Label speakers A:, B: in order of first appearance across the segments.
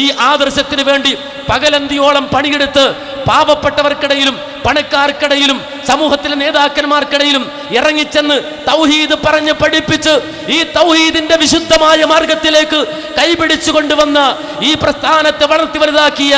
A: ഈ ആദർശത്തിന് വേണ്ടി പകലന്തിയോളം പണിയെടുത്ത് പാവപ്പെട്ടവർക്കിടയിലും പണക്കാർക്കിടയിലും സമൂഹത്തിലെ നേതാക്കന്മാർക്കിടയിലും ഇറങ്ങിച്ചെന്ന് തൗഹീദ് പറഞ്ഞ് പഠിപ്പിച്ച് ഈ തൗഹീദിന്റെ വിശുദ്ധമായ മാർഗത്തിലേക്ക് കൈപിടിച്ചു കൊണ്ടുവന്ന ഈ പ്രസ്ഥാനത്തെ വളർത്തി വലുതാക്കിയ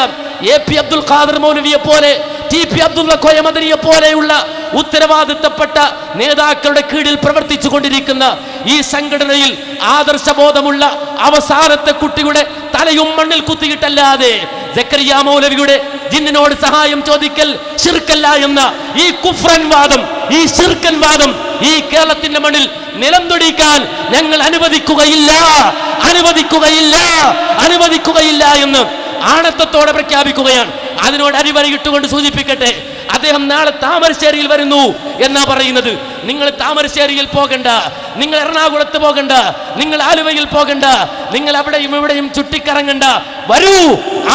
A: എ പി അബ്ദുൽ ഖാദർ മൗലവിയെ പോലെ ടി പി അബ്ദുള്ള കോയമദനിയെ പോലെയുള്ള ഉത്തരവാദിത്തപ്പെട്ട നേതാക്കളുടെ കീഴിൽ പ്രവർത്തിച്ചു കൊണ്ടിരിക്കുന്ന ഈ സംഘടനയിൽ ആദർശബോധമുള്ള അവസാനത്തെ കുട്ടിയുടെ തലയും മണ്ണിൽ കുത്തിയിട്ടല്ലാതെ ജക്കരിയ മൗലവിയുടെ ജിന്നിനോട് സഹായം ചോദിക്കൽ ശിർക്കല്ല എന്ന ഈ കുഫ്രൻ വാദം ഈ ശിർക്കൻ വാദം ഈ കേരളത്തിന്റെ മണ്ണിൽ നിലംതൊടിക്കാൻ ഞങ്ങൾ അനുവദിക്കുകയില്ല അനുവദിക്കുകയില്ല അനുവദിക്കുകയില്ല എന്ന് ആണത്തത്തോടെ പ്രഖ്യാപിക്കുകയാണ്. അതിനോട് അരിവരയിട്ടുകൊണ്ട് സൂചിപ്പിക്കട്ടെ അദ്ദേഹം നാളെ താമരശ്ശേരിയിൽ വരുന്നു എന്നാ പറയുന്നത്. നിങ്ങൾ താമരശ്ശേരിയിൽ പോകണ്ട നിങ്ങൾ എറണാകുളത്ത് പോകണ്ട നിങ്ങൾ ആലുവയിൽ പോകണ്ട നിങ്ങൾ അവിടെയും ഇവിടെയും ചുറ്റിക്കറങ്ങണ്ട. വരൂ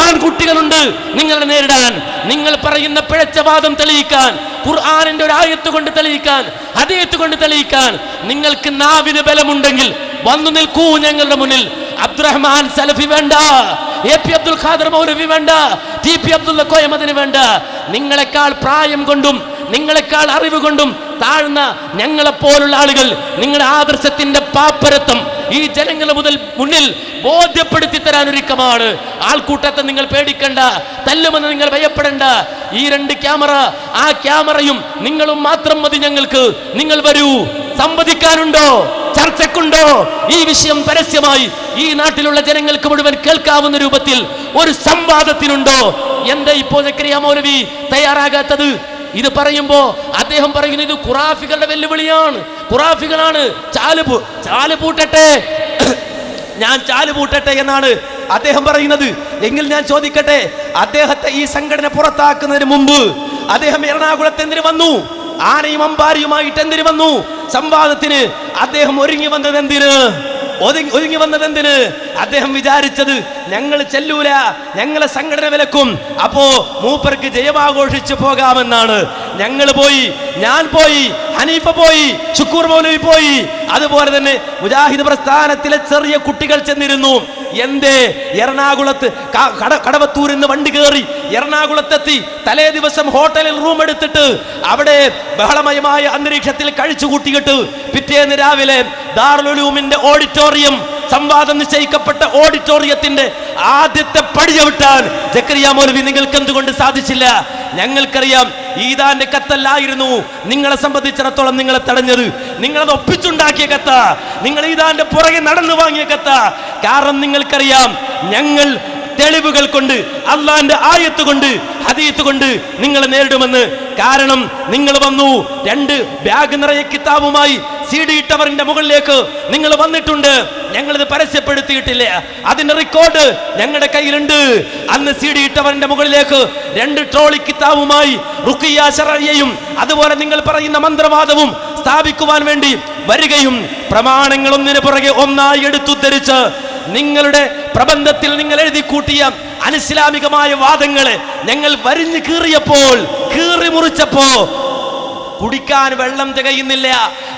A: ആൺകുട്ടികളുണ്ട് നിങ്ങളെ നേരിടാൻ. നിങ്ങൾ പറയുന്ന പിഴച്ച വാദം തെളിയിക്കാൻ ഖുർആാനിന്റെ ഒരു ആയത്ത് കൊണ്ട് തെളിയിക്കാൻ ഹദീയത്ത് കൊണ്ട് തെളിയിക്കാൻ നിങ്ങൾക്ക് നാവിന് ബലമുണ്ടെങ്കിൽ വന്നു നിൽക്കൂ ഞങ്ങളുടെ മുന്നിൽ. അബ്ദുറഹ്മാൻ സലഫി വേണ്ട എ പി അബ്ദുൽ ഖാദർ മൗലവി വേണ്ട ടി പി അബ്ദുള്ള കോയമതിന് വേണ്ട. നിങ്ങളെക്കാൾ പ്രായം കൊണ്ടും നിങ്ങളെക്കാൾ അറിവ് കൊണ്ടും താഴ്ന്ന ഞങ്ങളെപ്പോലുള്ള ആളുകൾ നിങ്ങളുടെ ആദർശത്തിന്റെ പാപ്പരത്വം ഈ ജനങ്ങളെ മുതൽ മുന്നിൽ ബോധ്യപ്പെടുത്തി തരാൻ ഒരുക്കമാണ് ആൾക്കൂട്ടത്തെ നിങ്ങൾ പേടിക്കണ്ട തല്ലുമെന്ന് നിങ്ങൾ ഭയപ്പെടേണ്ട. ഈ രണ്ട് ക്യാമറ ആ ക്യാമറയും നിങ്ങളും മാത്രം മതി ഞങ്ങൾക്ക്. നിങ്ങൾ വരൂ. സംവദിക്കാനുണ്ടോ ചർച്ചക്കുണ്ടോ? ഈ വിഷയം പരസ്യമായി ഈ നാട്ടിലുള്ള ജനങ്ങൾക്ക് മുഴുവൻ കേൾക്കാവുന്ന രൂപത്തിൽ ഒരു സംവാദത്തിനുണ്ടോ? എന്താ ഇപ്പോ സക്കരിയ മൗലവി തയ്യാറാകാത്തത്? ഇത് പറയുമ്പോ അദ്ദേഹം പറയുന്നത് ഇത് ഖുറാഫികളുടെ വെല്ലുവിളിയാണ്. ഖുറാഫികളാണ്. ചാൽ പൂ- ചാൽ പൂട്ടട്ടെ. ഞാൻ ചാൽ പൂട്ടട്ടെ എന്നാണ് അദ്ദേഹം പറയുന്നത്. എങ്കിൽ ഞാൻ ചോദിക്കട്ടെ അദ്ദേഹത്തെ ഈ സംഘടന പുറത്താക്കുന്നതിന് മുമ്പ് അദ്ദേഹം എറണാകുളത്ത് എന്തിനു വന്നു? ആനയും അമ്പാരിയുമായിട്ട് എന്തിനു വന്നു? സംവാദത്തിന് അദ്ദേഹം ഒരുങ്ങി വന്നത് എന്തിന്? ഒതുങ്ങി വന്നത് എന്തിന്? അദ്ദേഹം വിചാരിച്ചത് ഞങ്ങൾ ചെല്ലൂല ഞങ്ങളെ സംഘടന വിലക്കും. അപ്പോ മൂപ്പർക്ക് ജയമാഘോഷിച്ചു പോകാമെന്നാണ്. ഞങ്ങൾ പോയി ഞാൻ പോയി ഹനീഫ പോയി ശുക്കൂർ മൗലവി പോയി. അതുപോലെ തന്നെ മുജാഹിദ് പ്രസ്ഥാനത്തിലെ ചെറിയ കുട്ടികൾ ചെന്നിരുന്നു. എന്തേ? എറണാകുളത്ത് കടവത്തൂരിൽ നിന്ന് വണ്ടി കയറി എറണാകുളത്തെത്തി. തലേ ദിവസം ഹോട്ടലിൽ റൂം എടുത്തിട്ട് അവിടെ ബഹളമയമായ അന്തരീക്ഷത്തിൽ കഴിച്ചു കൂട്ടിയിട്ട് പിറ്റേന്ന് രാവിലെ ദാർലുലൂമിന്റെ ഓഡിറ്റോറിയം സംവാദം നിശ്ചയിക്കപ്പെട്ട ഓഡിറ്റോറിയത്തിന്റെ ആദ്യത്തെ പടി ചവിട്ടാൻ ജക്കരിയ മൗലവി നിങ്ങൾക്ക് എന്തുകൊണ്ട് സാധിച്ചില്ല? ഞങ്ങൾക്കറിയാം ഈദാന്റെ കത്തല്ലായിരുന്നു. നിങ്ങളെ സംബന്ധിച്ചിടത്തോളം നിങ്ങളെ തടഞ്ഞത്. നിങ്ങളത് ഒപ്പിച്ചുണ്ടാക്കിയ കത്ത. നിങ്ങൾ ഈദാന്റെ പുറകെ നടന്നു വാങ്ങിയ കത്ത. കാരണം നിങ്ങൾക്കറിയാം ഞങ്ങൾ തെളിവുകൾ കൊണ്ട് അള്ളാന്റെ ആയത്ത് കൊണ്ട് ഹദീത്ത് കൊണ്ട് നിങ്ങളെ നേരിടുമെന്ന്. കാരണം നിങ്ങൾ വന്നു രണ്ട് ബാഗ് നിറയെ കിതാബുമായി സി ഡി ടവറിന്റെ മുകളിലേക്ക് നിങ്ങൾ വന്നിട്ടുണ്ട്. ഞങ്ങൾ ഇത് പരസ്യപ്പെടുത്തിയിട്ടില്ല. അതിന്റെ റെക്കോർഡ് ഞങ്ങളുടെ കയ്യിലുണ്ട്. അന്ന് സി ഡി മുകളിലേക്ക് രണ്ട് ട്രോളി കിതാബുമായി റുക്കിയ അതുപോലെ നിങ്ങൾ പറയുന്ന മന്ത്രവാദവും സ്ഥാപിക്കുവാൻ വേണ്ടി വരികയും പ്രമാണങ്ങൾ ഒന്നിനു പുറകെ ഒന്നായി എടുത്തുദ്ധരിച്ച് നിങ്ങളുടെ പ്രബന്ധത്തിൽ നിങ്ങൾ എഴുതി കൂട്ടിയ അനിസ്ലാമികമായ വാദങ്ങളെ ഞങ്ങൾ വരിഞ്ഞു കീറിയപ്പോൾ കീറി മുറിച്ചപ്പോ കുടിക്കാൻ വെള്ളം തികയുന്നില്ല.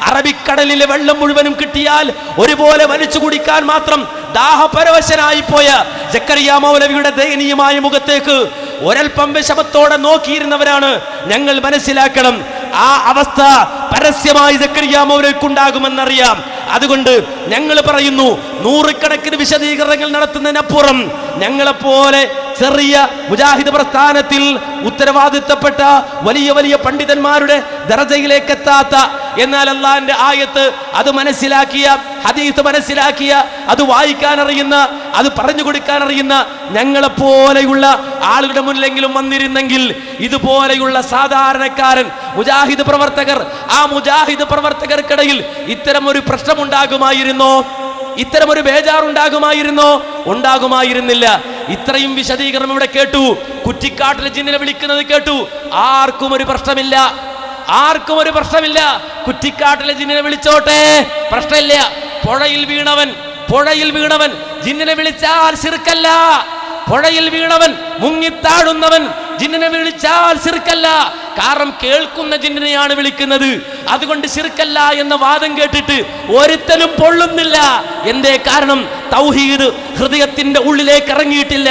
A: അറബിക്കടലിലെ വെള്ളം മുഴുവനും കിട്ടിയാൽ ഒരുപോലെ വലിച്ചു കുടിക്കാൻ മാത്രം ദാഹപരവശനായി പോയ ജക്കരിയ മൗലവിയുടെ ദയനീയമായ മുഖത്തേക്ക് ഒരൽപ്പം വിഷമത്തോടെ നോക്കിയിരുന്നവരാണ് ഞങ്ങൾ മനസ്സിലാക്കണം. ആ അവസ്ഥ പരസ്യമായി ജക്കരിയ മൗലവിക്കുണ്ടാകുമെന്നറിയാം. അതുകൊണ്ട് ഞങ്ങൾ പറയുന്നു നൂറുകണക്കിന് വിശദീകരണങ്ങൾ നടത്തുന്നതിനപ്പുറം ഞങ്ങളെപ്പോലെ ചെറിയ മുജാഹിദ് പ്രസ്ഥാനത്തിൽ ഉത്തരവാദിത്തപ്പെട്ട വലിയ വലിയ പണ്ഡിതന്മാരുടെ ദർജയിലേക്ക് എത്താത്ത എന്നാൽ അള്ളാഹിന്റെ ആയത്ത് അത് മനസ്സിലാക്കിയ ഹദീസ് മനസ്സിലാക്കിയ അത് വായിക്കാൻ അറിയുന്ന അത് പറഞ്ഞു കൊടുക്കാൻ അറിയുന്ന ഞങ്ങളെപ്പോലെയുള്ള ആളുകളുടെ മുന്നിലെങ്കിലും വന്നിരുന്നെങ്കിൽ ഇതുപോലെയുള്ള സാധാരണക്കാരൻ മുജാഹിദ് പ്രവർത്തകർ ആ മുജാഹിദ് പ്രവർത്തകർക്കിടയിൽ ഇത്തരം ഒരു പ്രശ്നമുണ്ടാകുമായിരുന്നോ? ഇത്തരം ഒരു ബേജാറുണ്ടാകുമായിരുന്നോ? ഉണ്ടാകുമായിരുന്നില്ല. ഇത്രയും വിശദീകരണം ഇവിടെ കേട്ടു. കുറ്റിക്കാട്ടിലെ ജിന്നിനെ വിളിക്കുന്നത് കേട്ടു. ആർക്കും ഒരു പ്രശ്നമില്ല. ആർക്കും ഒരു പ്രശ്നമില്ല. കുറ്റിക്കാട്ടിലെ ജിന്നിനെ വിളിച്ചോട്ടെ. പ്രശ്നമില്ല. പുഴയിൽ വീണവൻ പുഴയിൽ വീണവൻ. ജിന്നിനെ വിളിച്ചാൽ ശിർക്കല്ല പുഴയിൽ വീണവൻ മുങ്ങിത്താഴുന്നവൻ ജിന്നിനെ വിളിച്ചാൽ സിർക്കല്ല. കാരണം കേൾക്കുന്ന ജിന്നിനെയാണ് വിളിക്കുന്നത്. അതുകൊണ്ട് സിർക്കല്ല എന്ന വാദം കേട്ടിട്ട് ഒരുത്തനും പൊള്ളുന്നില്ല. എന്തേ കാരണം? തൗഹീദ് ഹൃദയത്തിന്റെ ഉള്ളിലേക്ക് ഇറങ്ങിയിട്ടില്ല.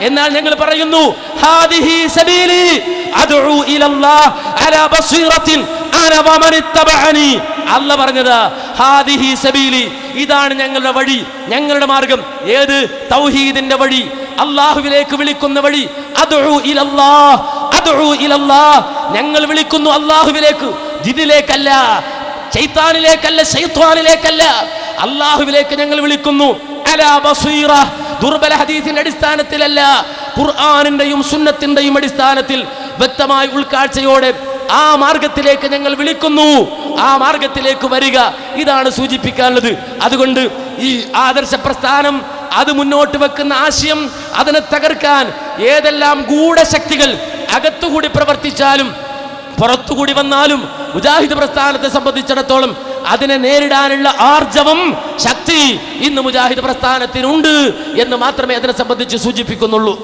A: എന്നാൽ ഞങ്ങൾ പറയുന്നു ഹാദിഹി സബീലി അലാ അല്ല പറഞ്ഞത് ഹാദിഹി സബീലി ഇതാണ് ഞങ്ങളുടെ വഴി ഞങ്ങളുടെ മാർഗം. ഏത്? തൗഹീദിന്റെ വഴി. അള്ളാഹുവിലേക്ക് വിളിക്കുന്ന വഴി ഞങ്ങൾ വിളിക്കുന്നു അള്ളാഹുവിലേക്ക്. ജിദിലേക്കല്ല ചൈത്താനിലേക്കല്ല ശൈത്വാനിലേക്കല്ല. അള്ളാഹുവിലേക്ക് ഞങ്ങൾ വിളിക്കുന്നു. ദുർബല ഹദീസിന്റെ അടിസ്ഥാനത്തിലല്ല ഖുർആാനിന്റെയും സുന്നത്തിന്റെയും അടിസ്ഥാനത്തിൽ വ്യക്തമായ ഉൾക്കാഴ്ചയോടെ ആ മാർഗത്തിലേക്ക് ഞങ്ങൾ വിളിക്കുന്നു. ആ മാർഗത്തിലേക്ക് വരിക ഇതാണ് സൂചിപ്പിക്കാനുള്ളത്. അതുകൊണ്ട് ഈ ആദർശ പ്രസ്ഥാനം അത് മുന്നോട്ട് വെക്കുന്ന ആശയം അതിനെ തകർക്കാൻ ഏതെല്ലാം ഗൂഢശക്തികൾ അകത്തുകൂടി പ്രവർത്തിച്ചാലും പുറത്തുകൂടി വന്നാലും മുജാഹിദ് പ്രസ്ഥാനത്തെ സംബന്ധിച്ചിടത്തോളം അതിനെ നേരിടാനുള്ള ആർജവം ശക്തി ഇന്ന് മുജാഹിദ് പ്രസ്ഥാനത്തിനുണ്ട് എന്ന് മാത്രമേ അതിനെ സംബന്ധിച്ച് സൂചിപ്പിക്കുന്നുള്ളൂ.